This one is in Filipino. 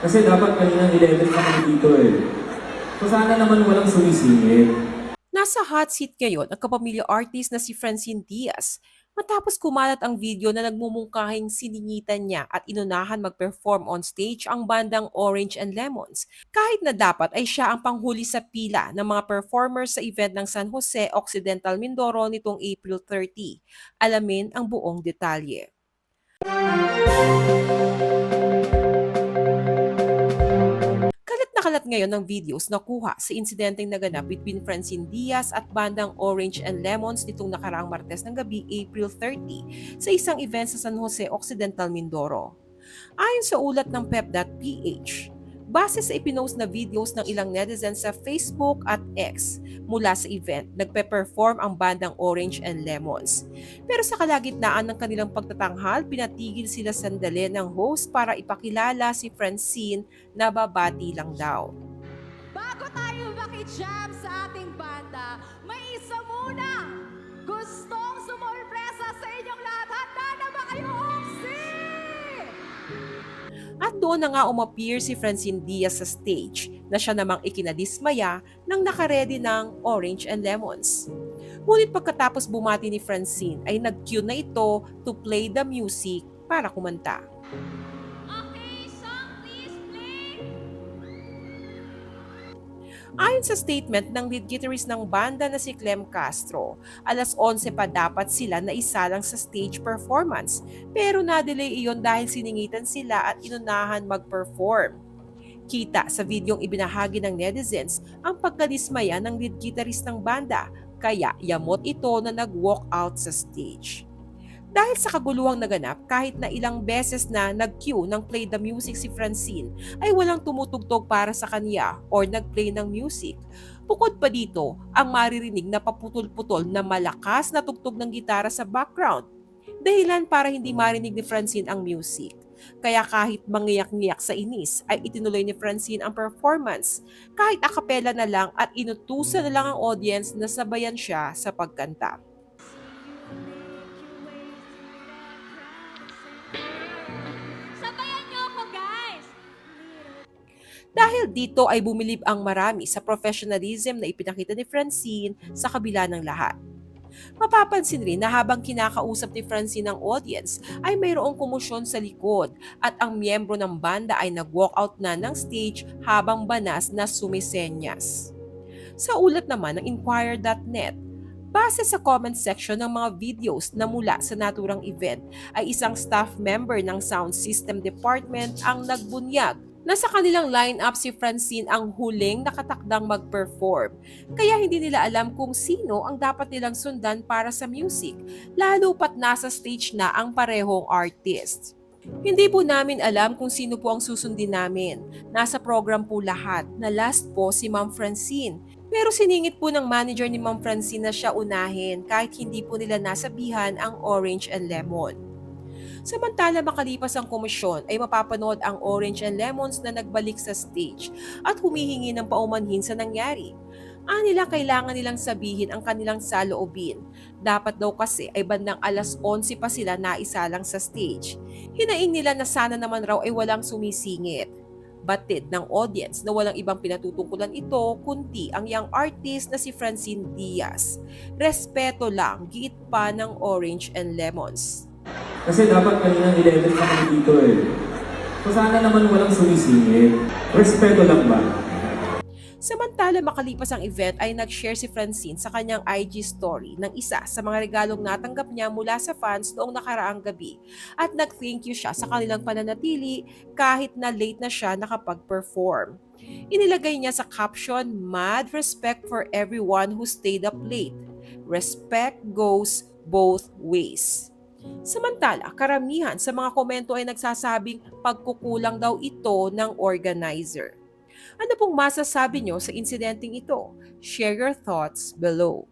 Kasi dapat kanina 11 na kami dito eh. So sana naman walang sumisingit. Nasa hot seat ngayon ang kapamilya artist na si Francine Diaz matapos kumalat ang video na nagmumungkahing siningitan niya at inunahan mag-perform on stage ang bandang Orange and Lemons kahit na dapat ay siya ang panghuli sa pila ng mga performers sa event ng San Jose Occidental Mindoro nitong April 30. Alamin ang buong detalye. Ngayon ng videos na kuha sa insidenteng naganap between Francine Diaz at bandang Orange and Lemons nitong nakaraang Martes ng gabi, April 30, sa isang event sa San Jose Occidental, Mindoro. Ayon sa ulat ng pep.ph, base sa ipinost na videos ng ilang netizens sa Facebook at X mula sa event, nagpe-perform ang bandang Orange and Lemons. Pero sa kalagitnaan ng kanilang pagtatanghal, pinatigil sila sandali ng host para ipakilala si Francine na babati lang daw. Bago tayo makijam sa ating banda, may isa muna gustong sumorpresa sa inyong lahat. At doon na nga umappear si Francine Diaz sa stage na siya namang ikinadismaya ng nakaredy ng Orange and Lemons. Ngunit pagkatapos bumati ni Francine ay nag-cue na ito to play the music para kumanta. Ayon sa statement ng lead guitarist ng banda na si Clem Castro, alas 11 pa dapat sila na isalang sa stage performance pero na-delay iyon dahil siningitan sila at inunahan mag-perform. Kita sa videong ibinahagi ng netizens ang pagkadismaya ng lead guitarist ng banda kaya yamot ito na nag-walk out sa stage. Dahil sa kaguluhang naganap, kahit na ilang beses na nag-cue ng play the music si Francine, ay walang tumutugtog para sa kanya or nag-play ng music. Bukod pa dito, ang maririnig na paputol-putol na malakas na tugtog ng gitara sa background. Dahilan para hindi marinig ni Francine ang music. Kaya kahit mangiyak-ngiyak sa inis, ay itinuloy ni Francine ang performance. Kahit akapela na lang at inutusan na lang ang audience na sabayan siya sa pagkanta. Dahil dito ay bumilib ang marami sa professionalism na ipinakita ni Francine sa kabila ng lahat. Mapapansin rin na habang kinakausap ni Francine ang audience ay mayroong kumusyon sa likod at ang miyembro ng banda ay nag-walk out na ng stage habang banas na sumisenyas. Sa ulat naman ng Inquirer.net, Base sa comment section ng mga videos na mula sa naturang event ay isang staff member ng sound system department ang nagbunyag na sa kanilang lineup si Francine ang huling nakatakdang mag-perform. Kaya hindi nila alam kung sino ang dapat nilang sundan para sa music, lalo pat nasa stage na ang parehong artist. Hindi po namin alam kung sino po ang susundin namin. Nasa program po lahat na last po si Ma'am Francine. Pero siningit po ng manager ni Ma'am Francine na siya unahin kahit hindi po nila nasabihan ang orange and lemon. Samantala makalipas ang komisyon ay mapapanood ang Orange and Lemons na nagbalik sa stage at humihingi ng paumanhin sa nangyari. Anila kailangan nilang sabihin ang kanilang saloobin. Dapat daw kasi ay bandang alas 11 pa sila naisalang sa stage. Hinaing nila na sana naman raw ay walang sumisingit. Batid ng audience na walang ibang pinatutungkulan ito kundi ang young artist na si Francine Diaz. Respeto lang, giit pa ng Orange and Lemons. Kasi dapat kanina 11 na kami dito eh. So sana naman walang sumisingit. Respeto lang ba? Samantala makalipas ang event ay nag-share si Francine sa kanyang IG story ng isa sa mga regalong natanggap niya mula sa fans noong nakaraang gabi at nag-thank you siya sa kanilang pananatili kahit na late na siya nakapag-perform. Inilagay niya sa caption, Mad respect for everyone who stayed up late. Respect goes both ways. Samantala, karamihan sa mga komento ay nagsasabing pagkukulang daw ito ng organizer. Ano pong masasabi nyo sa insidenteng ito? Share your thoughts below.